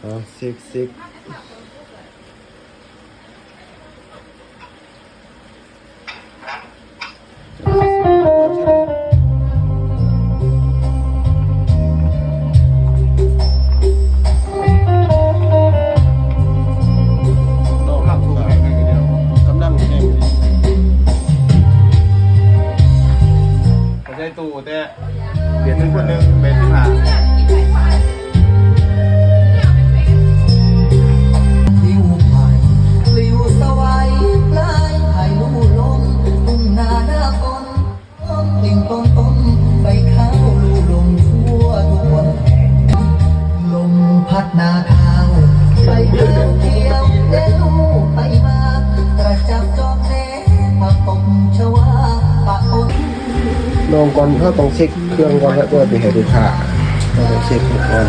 เอาซิกซิกกำลั ลูไปมากระจับจอนผักตบชวาปะปนลงก่อนเขาต้องเช็คเครื่องก่อนแล้วตัวที่ให้ลูกค้าต้องเช็คก่อน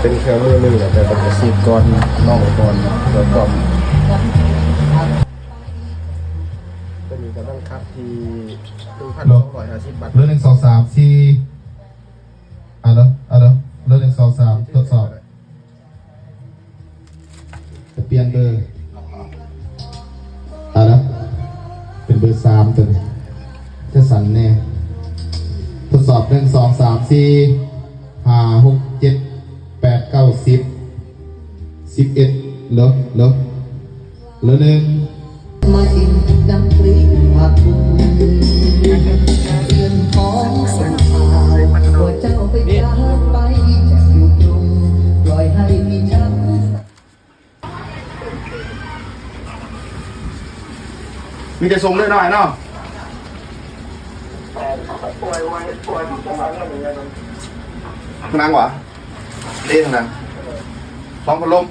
เป็นเครื่องมือหนึ่งแต่ต้องไปซีดก่อนล่องก่อนแล้วก็ตัวนี้ก็ต้องคัดที่หนึ่งพันสองร้อยห้าสิบบาทเรือหนึ่งสองสามสี่ ปลี่ยนเบอร์อะแล้วเป็นเบอร์สามตัวนี้จะสั่นแน่ทดสอบหนึ่งสองสามสี่ห้าหกเจ็ดแปดเก้าสิบสิบเอ็ดเหรอเหรอเหรอหนึ่ง มีแต่ทรงด้วยหน่อยเนาะนั่งวะเล่นนั้นพร้อมพัดลม